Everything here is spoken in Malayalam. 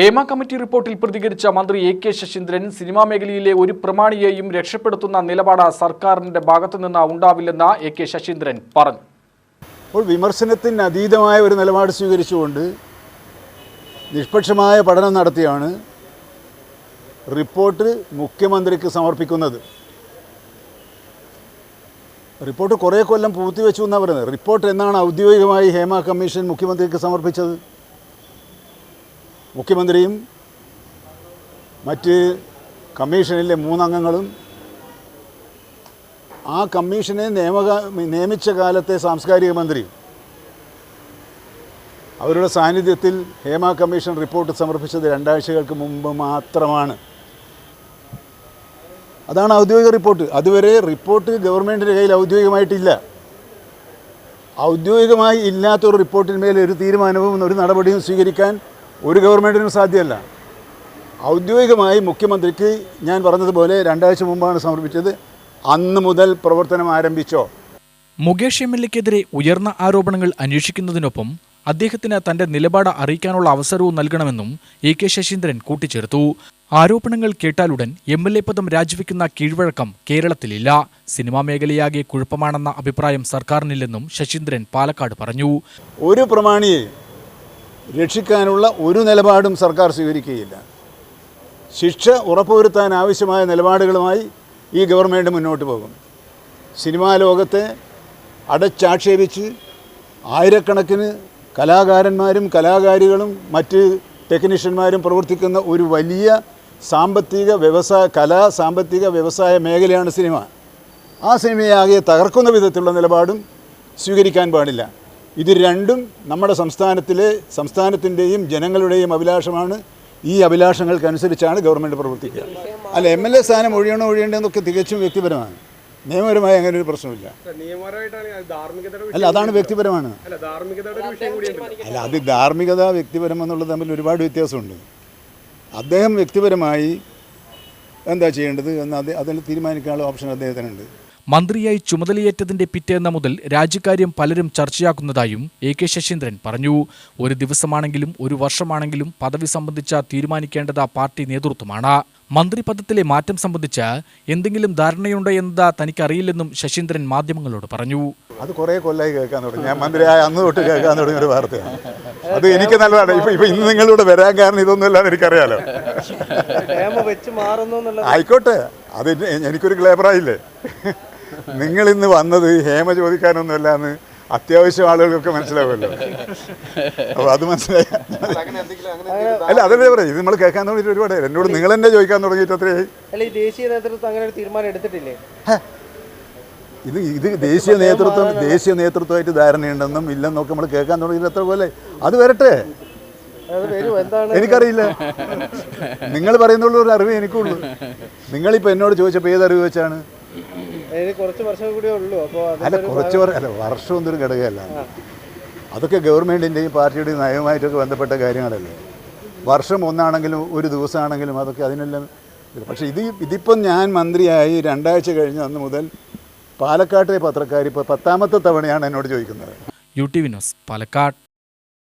ഹേമ കമ്മിറ്റി റിപ്പോർട്ടിൽ പ്രതികരിച്ച മന്ത്രി എ കെ ശശീന്ദ്രൻ സിനിമാ മേഖലയിലെ ഒരു പ്രമാണിയെയും രക്ഷപ്പെടുത്തുന്ന നിലപാട് സർക്കാരിന്റെ ഭാഗത്തുനിന്ന് ഉണ്ടാവില്ലെന്ന് എ കെ ശശീന്ദ്രൻ പറഞ്ഞു. അപ്പോൾ വിമർശനത്തിന് അതീതമായ ഒരു നിലപാട് സ്വീകരിച്ചുകൊണ്ട് നിഷ്പക്ഷമായ പഠനം നടത്തിയാണ് റിപ്പോർട്ട് മുഖ്യമന്ത്രിക്ക് സമർപ്പിക്കുന്നത്. റിപ്പോർട്ട് കുറേ കൊല്ലം പൂർത്തിവെച്ചു എന്നാണ് പറയുന്നത്. റിപ്പോർട്ട് എന്നാണ് ഔദ്യോഗികമായി ഹേമ കമ്മീഷൻ മുഖ്യമന്ത്രിക്ക് സമർപ്പിച്ചത്? മുഖ്യമന്ത്രിയും മറ്റ് കമ്മീഷനിലെ മൂന്നംഗങ്ങളും ആ കമ്മീഷനെ നിയമക നിയമിച്ച കാലത്തെ സാംസ്കാരിക മന്ത്രി. അവരുടെ സാന്നിധ്യത്തിൽ ഹേമ കമ്മീഷൻ റിപ്പോർട്ട് സമർപ്പിച്ചത് രണ്ടാഴ്ചകൾക്ക് മുമ്പ് മാത്രമാണ്. അതാണ് ഔദ്യോഗിക റിപ്പോർട്ട്. അതുവരെ റിപ്പോർട്ട് ഗവൺമെന്റിന്റെ കയ്യിൽ ഔദ്യോഗികമായിട്ടില്ല. ഔദ്യോഗികമായി ഇല്ലാത്തൊരു റിപ്പോർട്ടിന്മേൽ ഒരു തീരുമാനവും ഒരു നടപടിയും സ്വീകരിക്കാൻ ഒരു ഗവൺമെന്റിനും സാധ്യമല്ല. ഔദ്യോഗികമായി മുഖ്യമന്ത്രിക്ക് ഞാൻ പറഞ്ഞതുപോലെ രണ്ടാഴ്ച മുമ്പാണ് സമർപ്പിച്ചത്. അന്ന് മുതൽ പ്രവർത്തനം ആരംഭിച്ചോ? മുകേഷ് എം എൽ എക്കെതിരെ ഉയർന്ന ആരോപണങ്ങൾ അന്വേഷിക്കുന്നതിനൊപ്പം അദ്ദേഹത്തിന് തന്റെ നിലപാട് അറിയിക്കാനുള്ള അവസരവും നൽകണമെന്നും എ കെ ശശീന്ദ്രൻ കൂട്ടിച്ചേർത്തു. ആരോപണങ്ങൾ കേട്ടാലുടൻ എം എൽ എ പദം രാജിവെക്കുന്ന കീഴ്വഴക്കം കേരളത്തിലില്ല. സിനിമാ മേഖലയാകെ കുഴപ്പമാണെന്ന അഭിപ്രായം സർക്കാരിനില്ലെന്നും ശശീന്ദ്രൻ പാലക്കാട് പറഞ്ഞു. ഒരു പ്രമാണിയെ രക്ഷിക്കാനുള്ള ഒരു നിലപാടും സർക്കാർ സ്വീകരിക്കുകയില്ല. ശിക്ഷ ഉറപ്പുവരുത്താൻ ആവശ്യമായ നിലപാടുകളുമായി ഈ ഗവൺമെന്റ് മുന്നോട്ട് പോകും. സിനിമാ ലോകത്തെ അടച്ചാക്ഷേപിച്ച് ആയിരക്കണക്കിന് കലാകാരന്മാരും കലാകാരികളും മറ്റ് ടെക്നീഷ്യന്മാരും പ്രവർത്തിക്കുന്ന ഒരു വലിയ സാമ്പത്തിക വ്യവസായ കലാ സാമ്പത്തിക വ്യവസായ മേഖലയാണ് സിനിമ. ആ സിനിമയാകെ തകർക്കുന്ന വിധത്തിലുള്ള നിലപാടും സ്വീകരിക്കാൻ പാടില്ല. ഇത് രണ്ടും നമ്മുടെ സംസ്ഥാനത്തിലെ സംസ്ഥാനത്തിന്റെയും ജനങ്ങളുടെയും അഭിലാഷമാണ്. ഈ അഭിലാഷങ്ങൾക്കനുസരിച്ചാണ് ഗവൺമെന്റ് പ്രവർത്തിക്കുക. അല്ല എം എൽ എ സ്ഥാനം ഒഴിയണോ ഒഴിയേണ്ടതെന്നൊക്കെ തികച്ചും വ്യക്തിപരമാണ്. നിയമപരമായി അങ്ങനെ ഒരു പ്രശ്നമില്ല. അല്ല അതാണ് വ്യക്തിപരമാണ്. അല്ല അത് ധാർമ്മികത വ്യക്തിപരം എന്നുള്ളത് തമ്മിൽ ഒരുപാട് വ്യത്യാസമുണ്ട്. അദ്ദേഹം വ്യക്തിപരമായി എന്താ ചെയ്യേണ്ടത് എന്ന് അത് അതിൽ തീരുമാനിക്കാനുള്ള ഓപ്ഷൻ അദ്ദേഹത്തിനുണ്ട്. മന്ത്രിയായി ചുമതലയേറ്റതിന്റെ പിറ്റേന്ന മുതൽ രാജ്യകാര്യം പലരും ചർച്ചയാക്കുന്നതായും എ കെ ശശീന്ദ്രൻ പറഞ്ഞു. ഒരു ദിവസമാണെങ്കിലും ഒരു വർഷമാണെങ്കിലും പദവി സംബന്ധിച്ച തീരുമാനിക്കേണ്ടത് പാർട്ടി നേതൃത്വമാണ്. മന്ത്രിപദത്തിലെ മാറ്റം സംബന്ധിച്ച് എന്തെങ്കിലും ധാരണയുണ്ടോ എന്നത് തനിക്കറിയില്ലെന്നും ശശീന്ദ്രൻ മാധ്യമങ്ങളോട് പറഞ്ഞു. അത് കുറേ കൊല്ലായി കേൾക്കാൻ തുടങ്ങി. ഞാൻ മന്ത്രിയായ അന്ന് തൊട്ട് കേൾക്കാൻ തുടങ്ങിയ ഒരു വാർത്തയാണ്. അത് എനിക്ക് നല്ലതാണ്. ഇപ്പൊ ഇപ്പൊ ഇന്ന് നിങ്ങളിവിടെ വരാൻ കാരണം ഇതൊന്നും ഇതൊന്നുമല്ലാന്ന് എനിക്കറിയാലോ. ആയിക്കോട്ടെ. അത് എനിക്കൊരു ക്ലേബറായില്ലേ നിങ്ങൾ ഇന്ന് വന്നത് ഹേമ ചോദിക്കാനൊന്നുമല്ല എന്ന് അത്യാവശ്യം ആളുകൾക്കൊക്കെ മനസ്സിലാവുമല്ലോ. അപ്പോൾ അത് മനസ്സിലായി. അല്ല അതല്ലേ പറയാം ഇത് നമ്മൾ കേൾക്കാൻ തുടങ്ങിയിട്ട് ഒരുപാട് എന്നോട് നിങ്ങൾ തന്നെ ചോദിക്കാൻ തുടങ്ങിയിട്ട് അത്രയായി ദേശീയ നേതൃത്വം അങ്ങനെ ഒരു തീരുമാനം എടുത്തിട്ടില്ലേ? ഇത് ഇത് ദേശീയ നേതൃത്വം ദേശീയ നേതൃത്വമായിട്ട് ധാരണയുണ്ടെന്നും ഇല്ലെന്നൊക്കെ നമ്മൾ കേൾക്കാൻ തുടങ്ങിയിട്ട് എത്ര പോലെ. അത് വരട്ടെ. എനിക്കറിയില്ല. നിങ്ങൾ പറയുന്നുള്ള ഒരു അറിവ് എനിക്കുള്ളൂ. നിങ്ങളിപ്പോൾ എന്നോട് ചോദിച്ചപ്പോൾ ഏത് അറിവ് വെച്ചാണ്? അല്ല കുറച്ച് അല്ല വർഷം ഒന്നൊരു ഘടകമല്ല. അതൊക്കെ ഗവൺമെന്റിന്റെയും പാർട്ടിയുടെയും നയവുമായിട്ടൊക്കെ ബന്ധപ്പെട്ട കാര്യങ്ങളല്ലേ? വർഷം ഒന്നാണെങ്കിലും ഒരു ദിവസമാണെങ്കിലും അതൊക്കെ അതിനെല്ലാം പക്ഷെ ഇത് ഇതിപ്പം ഞാൻ മന്ത്രിയായി രണ്ടാഴ്ച കഴിഞ്ഞ അന്ന് മുതൽ പാലക്കാട്ടെ പത്രക്കാർ ഇപ്പോൾ പത്താമത്തെ തവണയാണ് എന്നോട് ചോദിക്കുന്നത്. യു ടി വിനോസ് ന്യൂസ് പാലക്കാട്.